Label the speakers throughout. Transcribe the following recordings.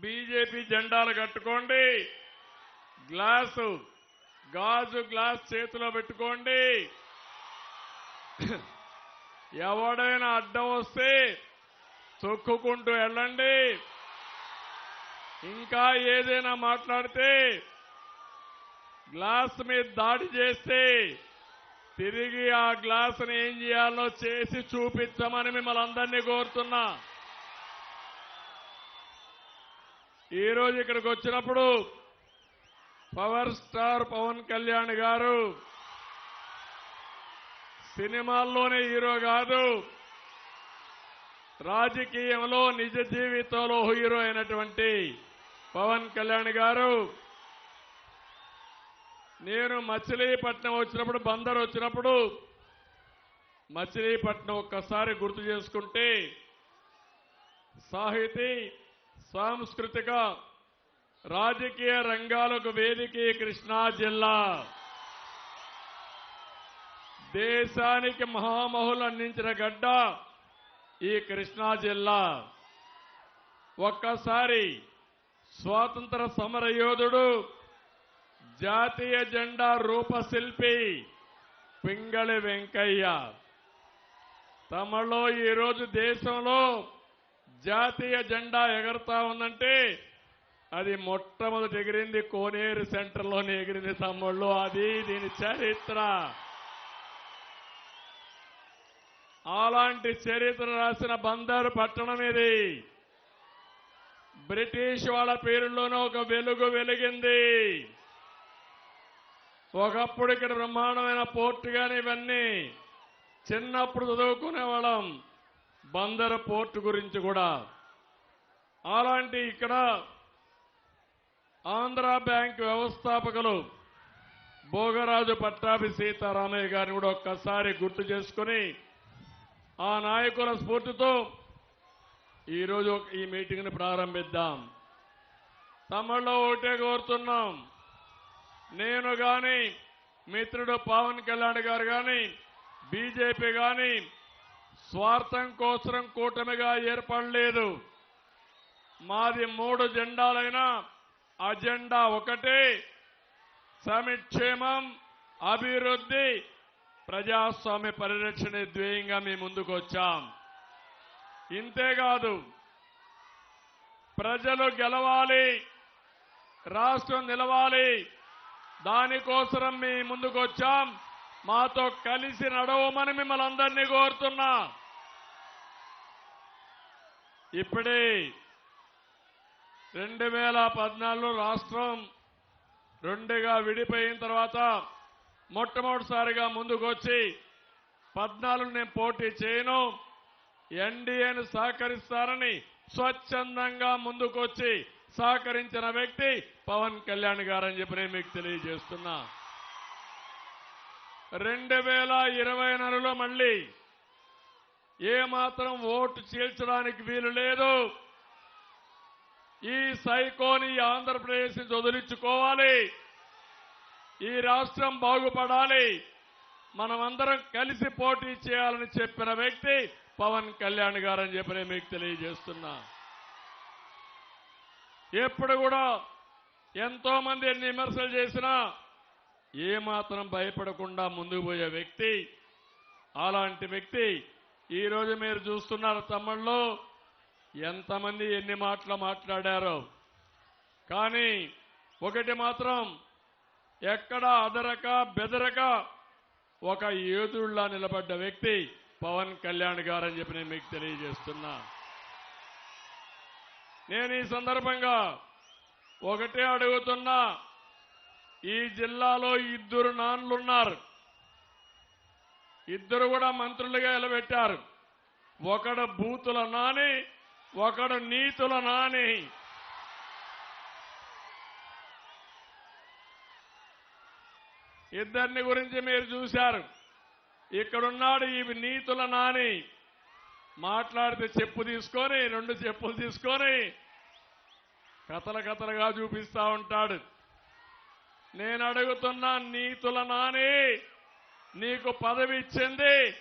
Speaker 1: BJP జెండాలు కట్టుకోండి. Glass గాజు గ్లాస్ చేతిలో పెట్టుకోండి. ఎవడైనా అడ్డం వస్తే తొక్కుకుంటూ వెళ్ళండి. ఇంకా ఏదైనా మాట్లాడితే గ్లాస్ మీద దాడి చేస్తే తిరిగి ఆ గ్లాసుని ఏం చేయాలో చేసి చూపించమని మిమ్మల్ని అందరినీ కోరుతున్నా. ఈరోజు ఇక్కడికి వచ్చినప్పుడు పవర్ స్టార్ పవన్ కళ్యాణ్ గారు సినిమాల్లోనే హీరో కాదు రాజకీయంలో నిజ జీవితంలో హీరో అయినటువంటి పవన్ కళ్యాణ్ గారు నేను మచిలీపట్నం వచ్చినప్పుడు బందర్ వచ్చినప్పుడు మచిలీపట్నం ఒక్కసారి గుర్తు చేసుకుంటే సాహితీ సాంస్కృతిక రాజకీయ రంగాలకు వేదిక కృష్ణా జిల్లా. దేశానికి మహామహులు అందించిన గడ్డ ఈ కృష్ణా జిల్లా. ఒక్కసారి స్వాతంత్ర సమర యోధుడు జాతీయ జెండా రూపశిల్పి పింగళి వెంకయ్య. తమలో ఈరోజు దేశంలో జాతీయ జెండా ఎగరుతా ఉందంటే అది మొట్టమొదటి ఎగిరింది కోనేరు సెంటర్లోనే ఎగిరింది తమ్ముళ్ళు. అది దీని చరిత్ర. అలాంటి చరిత్ర రాసిన బందరు పట్టణం ఇది. బ్రిటిష్ వాళ్ళ పేరులోనే ఒక వెలుగు వెలిగింది. ఒకప్పుడు ఇక్కడ బ్రహ్మాండమైన పోర్టు కానీ ఇవన్నీ చిన్నప్పుడు చదువుకునే వాళ్ళం బందర్ పోర్టు గురించి కూడా. అలాంటి ఇక్కడ ఆంధ్ర బ్యాంక్ వ్యవస్థాపకులు భోగరాజు పట్టాభి సీతారామయ్య గారిని కూడా ఒక్కసారి గుర్తు చేసుకుని ఆ నాయకుల స్ఫూర్తితో ఈరోజు ఈ మీటింగ్ని ప్రారంభిద్దాం. తమలో ఒకటే కోరుతున్నాం. నేను కానీ మిత్రుడు పవన్ కళ్యాణ్ గారు కానీ బీజేపీ కానీ స్వార్థం కోసం కూటమిగా ఏర్పడలేదు. మాది మూడు జెండాలైనా అజెండా ఒకటే. సమిక్షేమం అభివృద్ధి ప్రజాస్వామ్య పరిరక్షణ ధ్యేయంగా మీ ముందుకు వచ్చాం ఇంతేకాదు ప్రజలు గెలవాలి రాష్ట్రం నిలవాలి దానికోసం మీ ముందుకు వచ్చాం మాతో కలిసి నడవమని మిమ్మల్ని అందరినీ కోరుతున్నా. ఇప్పుడే రెండు వేల పద్నాలుగులో రాష్ట్రం రెండుగా విడిపోయిన తర్వాత మొట్టమొదటిసారిగా ముందుకు వచ్చి పద్నాలుగు నేను పోటీ చేయను. ఎన్డీఏను సహకరిస్తారని స్వచ్ఛందంగా ముందుకొచ్చి సహకరించిన వ్యక్తి పవన్ కళ్యాణ్ గారని చెప్పి నేను మీకు తెలియజేస్తున్నా. రెండు వేల ఇరవై నెలలో మళ్ళీ ఏమాత్రం ఓటు చీల్చడానికి వీలు లేదు. ఈ సైకోని ఆంధ్రప్రదేశ్ నుంచి వదిలించుకోవాలి ఈ రాష్ట్రం బాగుపడాలి. మనమందరం కలిసి పోటీ చేయాలని చెప్పిన వ్యక్తి పవన్ కళ్యాణ్ గారని చెప్పి నేను మీకు తెలియజేస్తున్నా. ఎప్పుడు కూడా ఎంతో మంది ఎన్ని విమర్శలు చేసినా ఏమాత్రం భయపడకుండా ముందుకు పోయే వ్యక్తి అలాంటి వ్యక్తి ఈరోజు మీరు చూస్తున్నారు తమ్ముళ్ళు. ఎంతమంది ఎన్ని మాటలు మాట్లాడారో. కానీ ఒకటి మాత్రం ఎక్కడ అదరక బెదరక ఒక యోధుళ్ళా నిలబడ్డ వ్యక్తి పవన్ కళ్యాణ్ గారని చెప్పి నేను మీకు తెలియజేస్తున్నా. నేను ఈ సందర్భంగా ఒకటే అడుగుతున్నా. ఈ జిల్లాలో ఇద్దరు నాన్లున్నారు ఇద్దరు కూడా మంత్రులుగా నిలబెట్టారు. ఒకడు బూతుల నాని ఒకడు నీతుల నాని. ఇద్దరిని గురించి మీరు చూశారు. ఇక్కడున్నాడు ఇవి నీతుల నాని. మాట్లాడితే చెప్పు తీసుకొని రెండు చెప్పులు తీసుకొని కథల కథలుగా చూపిస్తా ఉంటాడు. నేను అడుగుతున్నా నీతుల నాని నీకు పదవి ఇచ్చింది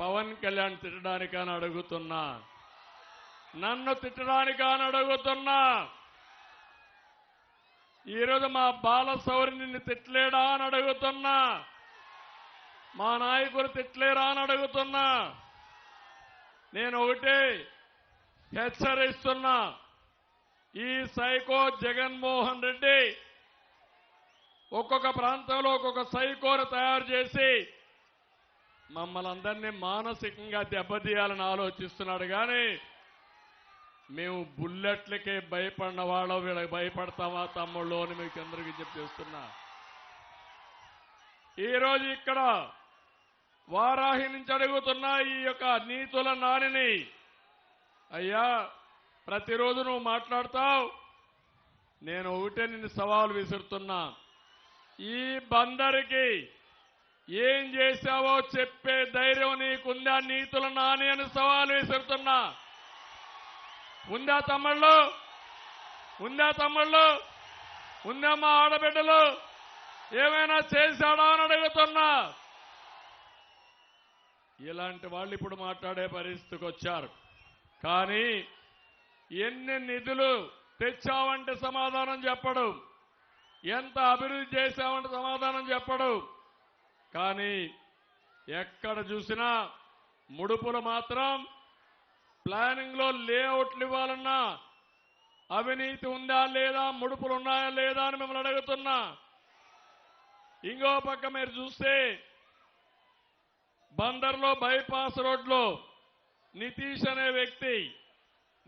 Speaker 1: పవన్ కళ్యాణ్ తిట్టడానికని అడుగుతున్నా. నన్ను తిట్టడానికని అడుగుతున్నా. ఈరోజు మా బాలసౌరి నిన్ను తిట్లేడా అని అడుగుతున్నా. మా నాయకులు తిట్లేరా అని అడుగుతున్నా. నేను ఒకటే హెచ్చరిస్తున్నా. ఈ సైకో జగన్మోహన్ రెడ్డి ఒక్కొక్క ప్రాంతంలో ఒక్కొక్క సైకోను తయారు చేసి మమ్మల్ని అందరినీ మానసికంగా దెబ్బతీయాలని ఆలోచిస్తున్నాడు కానీ మేము బుల్లెట్లకే భయపడిన వాళ్ళం వీళ్ళకి భయపడతామా తమ్ముళ్ళు అని మీకు అందరికీ చెప్పేస్తున్నా ఈరోజు ఇక్కడ వారాహి నుంచి అడుగుతున్నా ఈ యొక్క నీతుల నానిని అయ్యా ప్రతిరోజు నువ్వు మాట్లాడతావు నేను ఒకటే నిన్ను సవాలు విసురుతున్నా. ఈ బందరికి ఏం చేశావో చెప్పే ధైర్యం నీకుందా? నీతుల నాని అని సవాలు విసురుతున్నా. ఉందా తమ్ముళ్ళు? ఉందా తమ్ముళ్ళు? ఉందా మా ఆడబిడ్డలు? ఏమైనా చేశాడా అని అడుగుతున్నా. ఇలాంటి వాళ్ళు ఇప్పుడు మాట్లాడే పరిస్థితికి వచ్చారు. కానీ ఎన్ని నిధులు తెచ్చావంటే సమాధానం చెప్పడం. ఎంత అభివృద్ధి చేశామంటే సమాధానం చెప్పడు. కానీ ఎక్కడ చూసినా ముడుపులు మాత్రం ప్లానింగ్లో లేఅవుట్లు ఇవ్వాలన్నా అవినీతి ఉందా లేదా ముడుపులు ఉన్నాయా లేదా అని మిమ్మల్ని అడుగుతున్నా. ఇంకో పక్క మీరు చూస్తే బందర్లో బైపాస్ రోడ్లో నితీష్ అనే వ్యక్తి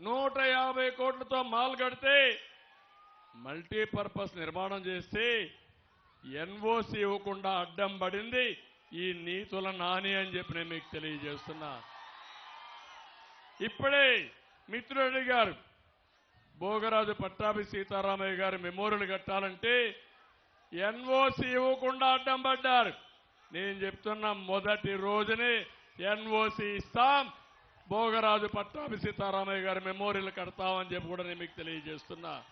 Speaker 1: నూట యాభై కోట్లతో మాల్ కడితే మల్టీపర్పస్ నిర్మాణం చేస్తే ఎన్ఓసి ఇవ్వకుండా అడ్డం పడింది. ఈ నీతుల నాని అని చెప్పి నేను మీకు తెలియజేస్తున్నా. ఇప్పుడే మిత్రుడి గారు భోగరాజు పట్టాభి సీతారామయ్య గారి మెమోరియల్ కట్టాలంటే ఎన్ఓసి ఇవ్వకుండా అడ్డం పడ్డారు. నేను చెప్తున్న మొదటి రోజునే ఎన్ఓసి ఇస్తాం. భోగరాజు పట్టాభి సీతారామయ్య గారి మెమోరియల్ కడతామని చెప్పి కూడా నేను మీకు తెలియజేస్తున్నా.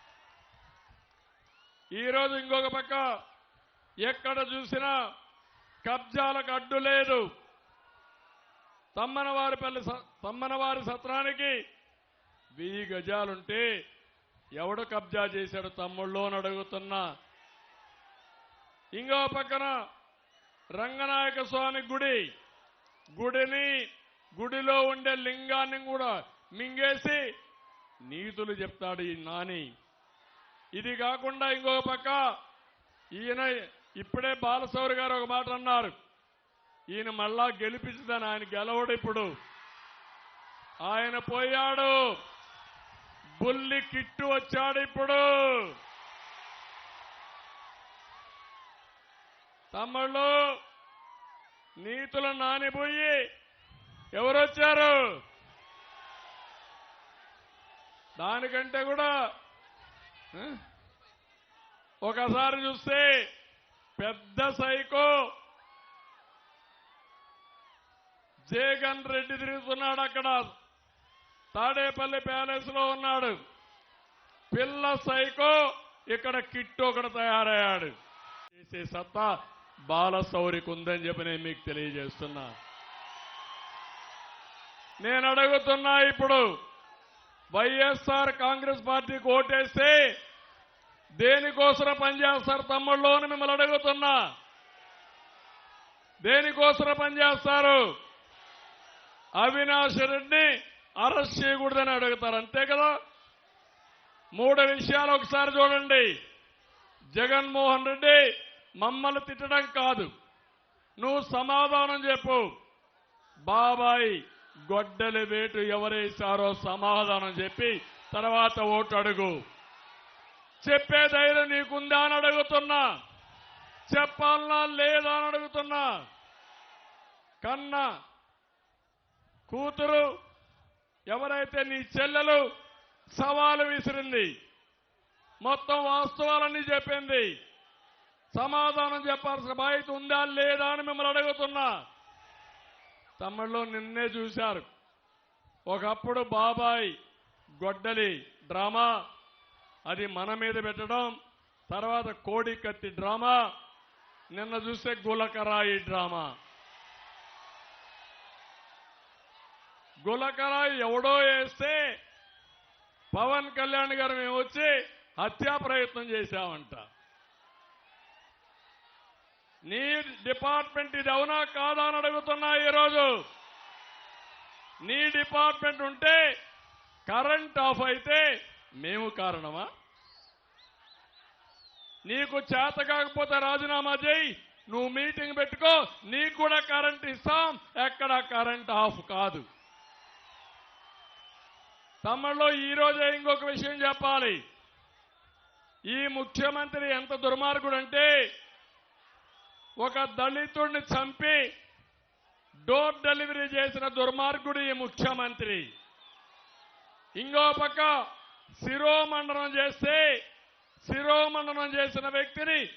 Speaker 1: ఈరోజు ఇంకొక పక్క ఎక్కడ చూసినా కబ్జాలకు అడ్డు లేదు. తమ్మనవారిపల్లి స- తమ్మనవారి సత్రానికి వెయ్యి గజాలుంటే ఎవడు కబ్జా చేశాడు తమ్ముళ్ళు అని అడుగుతున్నా. ఇంకో పక్కన రంగనాయక స్వామి గుడి. గుడిని గుడిలో ఉండే లింగాన్ని కూడా మింగేసి నీతులు చెప్తాడు ఈ నాని. ఇది కాకుండా ఇంకో పక్క ఈయన ఇప్పుడే బాలసౌరి గారు ఒక మాట అన్నారు. ఈయన మళ్ళా గెలిపించదని ఆయన గెలవడు ఇప్పుడు. ఆయన పోయాడు. బుల్లి కిట్టు వచ్చాడు ఇప్పుడు. తమ్ముళ్ళు నీతులు నానిపోయి ఎవరొచ్చారు? దానికంటే కూడా ఒకసారి చూస్తే పెద్ద సైకో. జగన్ రెడ్డి తిరుగుతున్నాడు అక్కడ. తాడేపల్లి ప్యాలెస్లో ఉన్నాడు. పిల్ల సైకో ఇక్కడ కిట్టు ఒకడు తయారయ్యాడు. చేసే సత్తా బాలసౌరికి ఉందని చెప్పి నేను మీకు తెలియజేస్తున్నా. నేను అడుగుతున్నా ఇప్పుడు వైఎస్ఆర్ కాంగ్రెస్ పార్టీకి ఓటేస్తే దేనికోసం పనిచేస్తారు తమ్ముళ్ళు అని మిమ్మల్ని అడుగుతున్నా. దేనికోసం పనిచేస్తారు అవినాష్ రెడ్డిని అరెస్ట్ చేయకూడదని అడుగుతారు. అంతే కదా? మూడు విషయాలు ఒకసారి చూడండి. జగన్మోహన్ రెడ్డి మమ్మల్ని తిట్టడం కాదు. నువ్వు సమాధానం చెప్పు. బాబాయ్ గొడ్డలి వేటు ఎవరేశారో సమాధానం చెప్పి తర్వాత ఓటు అడుగు. చెప్పే ధైర్యం నీకుందా అని అడుగుతున్నా. చెప్పాలనా లేదా అని అడుగుతున్నా. కన్నా కూతురు ఎవరైతే నీ చెల్లెలు సవాలు విసిరింది మొత్తం వాస్తవాలన్నీ చెప్పింది. సమాధానం చెప్పాల్సిన బాధ్యత ఉందా లేదా అని మిమ్మల్ని అడుగుతున్నా. తమిళలో నిన్నే చూశారు. ఒకప్పుడు బాబాయ్ గొడ్డలి డ్రామా అది మన మీద పెట్టడం తర్వాత కోడి కత్తి డ్రామా నిన్న చూస్తే గులకరాయి డ్రామా. గులకరాయి ఎవడో వేస్తే పవన్ కళ్యాణ్ గారు మేము వచ్చి హత్యా ప్రయత్నం చేశామంట. నీ డిపార్ట్మెంట్ ఇది అవునా కాదా అని అడుగుతున్నా ఈరోజు. నీ డిపార్ట్మెంట్ ఉంటే కరెంట్ ఆఫ్ అయితే మేము కారణమా? నీకు చేత కాకపోతే రాజీనామా చేయి. నువ్వు మీటింగ్ పెట్టుకో నీకు కూడా కరెంట్ ఇస్తాం. ఎక్కడ కరెంట్ ఆఫ్ కాదు. తమ్ముళ్ళు ఈరోజే ఇంకొక విషయం చెప్పాలి. ఈ ముఖ్యమంత్రి ఎంత దుర్మార్గుడు అంటే ఒక దళితుడిని చంపి డోర్ డెలివరీ చేసిన దుర్మార్గుడు ఈ ముఖ్యమంత్రి. ఇంకో పక్క శిరోమండనం చేస్తే శిరోమండనం చేసిన వ్యక్తిని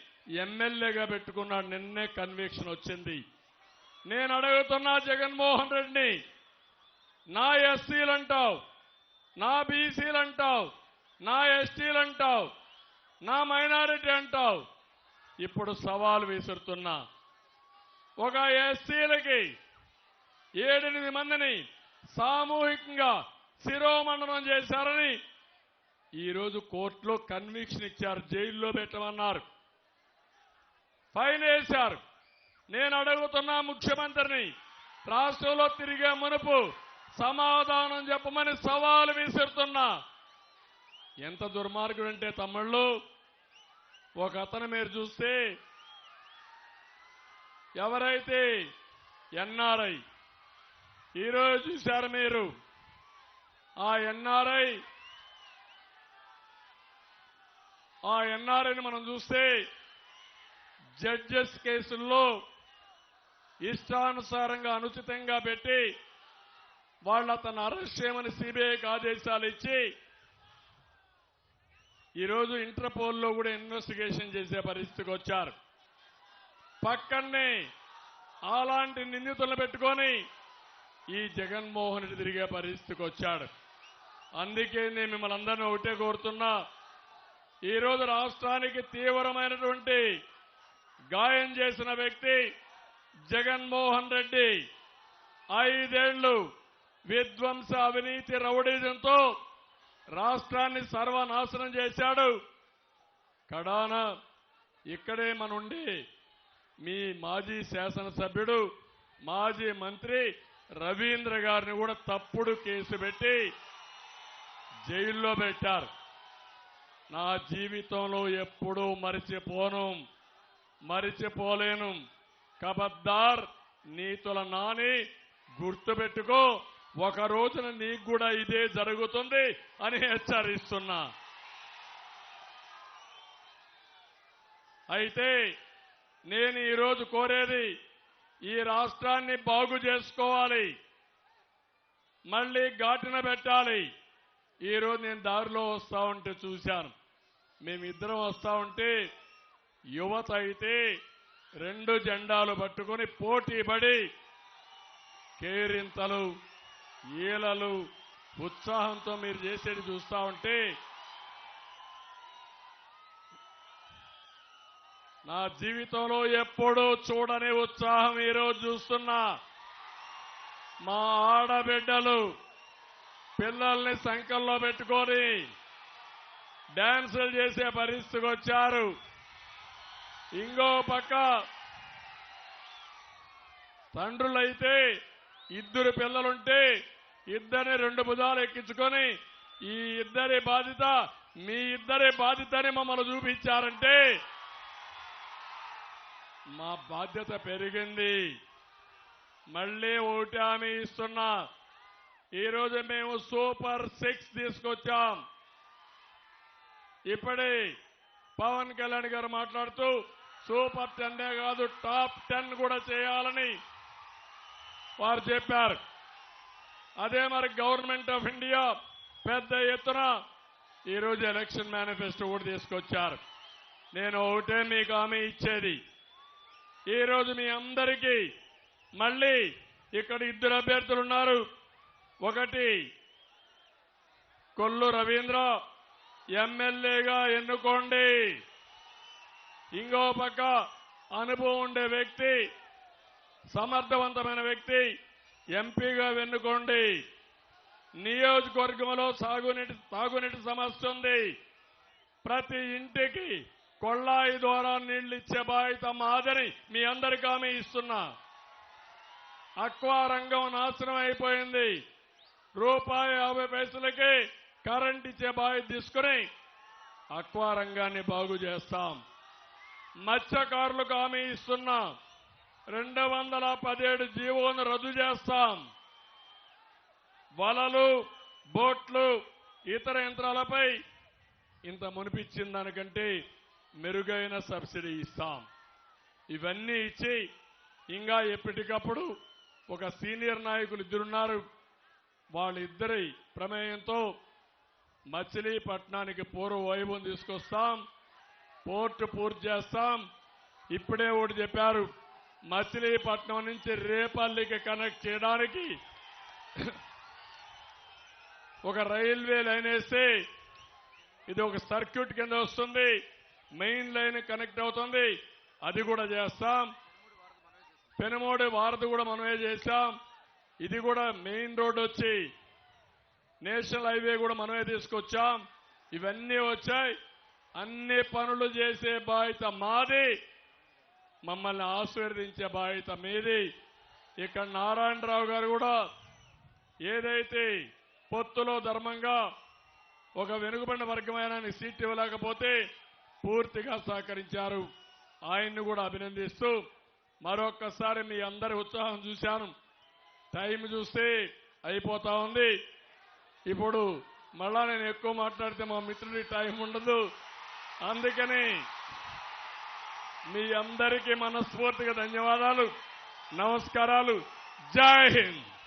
Speaker 1: ఎమ్మెల్యేగా పెట్టుకున్నాడు. నిన్నే కన్విక్షన్ వచ్చింది. నేను అడుగుతున్నా జగన్మోహన్ రెడ్డిని నా ఎస్సీలు అంటావు నా బీసీలు అంటావు నా ఎస్టీలు అంటావు నా మైనారిటీ అంటావు ఇప్పుడు సవాల్ విసురుతున్నా. ఒక ఎస్సీలకి ఏడెనిమిది మందిని సామూహికంగా శిరోమండనం చేశారని ఈరోజు కోర్టులో కన్విక్షన్ ఇచ్చారు జైల్లో పెట్టమన్నారు. ఫైన్ వేశారు. నేను అడుగుతున్నా ముఖ్యమంత్రిని రాష్ట్రంలో తిరిగే మునుపు సమాధానం చెప్పమని సవాలు విసురుతున్నా. ఎంత దుర్మార్గుడంటే తమ్ముళ్ళు ఒక అతను మీరు చూస్తే ఎవరైతే ఎన్ఆర్ఐ ఈరోజు చూశారు మీరు ఆ ఎన్ఆర్ఐ ఆ ఎన్ఆర్ఐని మనం చూస్తే జడ్జెస్ కేసుల్లో ఇష్టానుసారంగా అనుచితంగా పెట్టి వాళ్ళు అతను అరెస్ట్ చేయమని సిబిఐకి ఆదేశాలు ఇచ్చి ఈరోజు ఇంటర్పోల్లో కూడా ఇన్వెస్టిగేషన్ చేసే పరిస్థితికి వచ్చారు. పక్కనే అలాంటి నిందితులను పెట్టుకొని ఈ జగన్మోహన్ రెడ్డి తిరిగే పరిస్థితికి వచ్చాడు. అందుకే నేను మిమ్మల్ని అందరినీ ఒకటే కోరుతున్నా. ఈరోజు రాష్ట్రానికి తీవ్రమైనటువంటి గాయం చేసిన వ్యక్తి జగన్మోహన్ రెడ్డి. ఐదేళ్ళు విధ్వంస అవినీతి రౌడీజంతో రాష్ట్రాన్ని సర్వనాశనం చేశాడు. కడాన ఇక్కడే మనుండి మీ మాజీ శాసనసభ్యుడు మాజీ మంత్రి రవీంద్ర గారిని కూడా తప్పుడు కేసు పెట్టి జైల్లో పెట్టారు. నా జీవితంలో ఎప్పుడూ మరిచిపోను మరిచిపోలేను. కబద్దార్ నీతుల నాని గుర్తుపెట్టుకో. ఒక రోజున నీకు కూడా ఇదే జరుగుతుంది అని హెచ్చరిస్తున్నా. అయితే నేను ఈరోజు కోరేది ఈ రాష్ట్రాన్ని బాగు చేసుకోవాలి మళ్ళీ ఘాటిన పెట్టాలి. ఈరోజు నేను దారిలో వస్తా ఉంటే చూశాను. మేమిద్దరం వస్తా ఉంటే యువత అయితే రెండు జెండాలు పట్టుకొని పోటీ పడి కేరింతలు ఈలలు ఉత్సాహంతో మీరు చేసేది చూస్తా ఉంటే నా జీవితంలో ఎప్పుడూ చూడని ఉత్సాహం ఈరోజు చూస్తున్నా. మా ఆడబిడ్డలు పిల్లల్ని సంకల్లో పెట్టుకొని డ్యాన్సులు చేసే పరిస్థితికి వచ్చారు. ఇంకో పక్క తండ్రులైతే ఇద్దరు పిల్లలుంటే ఇద్దరిని రెండు భుజాలు ఎక్కించుకొని ఈ ఇద్దరి బాధ్యత మీ ఇద్దరి బాధ్యతని మమ్మల్ని చూపించారంటే మా బాధ్యత పెరిగింది. మళ్ళీ ఒకటి హామీ ఇస్తున్నా ఈరోజు మేము సూపర్ సిక్స్ తీసుకొచ్చాం. ఇప్పుడే పవన్ కళ్యాణ్ గారు మాట్లాడుతూ సూపర్ టెన్నే కాదు టాప్ టెన్ కూడా చేయాలని వారు చెప్పారు. అదే మరి గవర్నమెంట్ ఆఫ్ ఇండియా పెద్ద ఎత్తున ఈరోజు ఎలక్షన్ మేనిఫెస్టో కూడా తీసుకొచ్చారు. నేను ఒకటే మీకు హామీ ఇచ్చేది. ఈరోజు మీ అందరికీ మళ్ళీ ఇక్కడ ఇద్దరు అభ్యర్థులు ఉన్నారు. ఒకటి కొల్లు రవీంద్ర ఎమ్మెల్యేగా ఎన్నుకోండి. ఇంకో పక్క అనుభవం ఉండే వ్యక్తి సమర్థవంతమైన వ్యక్తి ఎంపీగా వెన్నుకోండి. నియోజకవర్గంలో సాగునీటి తాగునీటి సమస్య ఉంది. ప్రతి ఇంటికి కొళ్ళాయి ద్వారా నీళ్ళు ఇచ్చే బాధ్యత మాదని మీ అందరికీ హామీ ఇస్తున్నా. అక్వా రంగం నాశనం అయిపోయింది. రూపాయి యాభై పైసలకి కరెంట్ ఇచ్చే బాధ్యత తీసుకుని అక్వా రంగాన్ని బాగు చేస్తాం. మత్స్యకారులకు హామీ ఇస్తున్నా. రెండు వందల పదిహేడు జీవోను రద్దు చేస్తాం. వలలు బోట్లు ఇతర యంత్రాలపై ఇంత మునిపించిన దానికంటే మెరుగైన సబ్సిడీ ఇస్తాం. ఇవన్నీ ఇచ్చి ఇంకా ఎప్పటికప్పుడు ఒక సీనియర్ నాయకులు ఇద్దరున్నారు. వాళ్ళిద్దరి ప్రమేయంతో మచిలీపట్నానికి పూర్వ వైభవం తీసుకొస్తాం. పోర్టు పూర్తి చేస్తాం. ఇప్పుడే ఒకటి చెప్పారు. మచిలీపట్నం నుంచి రేపల్లికి కనెక్ట్ చేయడానికి ఒక రైల్వే లైన్ వేస్తే ఇది ఒక సర్క్యూట్ కింద వస్తుంది. మెయిన్ లైన్ కనెక్ట్ అవుతుంది. అది కూడా చేస్తాం. పెనుమోడి వారధి కూడా మనమే చేశాం. ఇది కూడా మెయిన్ రోడ్ వచ్చి నేషనల్ హైవే కూడా మనమే తీసుకొచ్చాం. ఇవన్నీ వచ్చాయి. అన్ని పనులు చేసే బాధ్యత మాది. మమ్మల్ని ఆశీర్వదించే బాధ్యత మీది. ఇక్కడ నారాయణరావు గారు కూడా ఏదైతే పొత్తులో ధర్మంగా ఒక వెనుకబడిన వర్గమైన సీట్ ఇవ్వలేకపోతే పూర్తిగా సహకరించారు. ఆయన్ని కూడా అభినందిస్తూ మరొక్కసారి మీ అందరి ఉత్సాహం చూశాను. టైం చూస్తే అయిపోతా ఉంది. ఇప్పుడు మళ్ళా నేను ఎక్కువ మాట్లాడితే మా మిత్రుడి టైం ఉండదు. అందుకని మీ అందరికీ మనస్ఫూర్తిగా ధన్యవాదాలు. నమస్కారాలు. జై హింద్.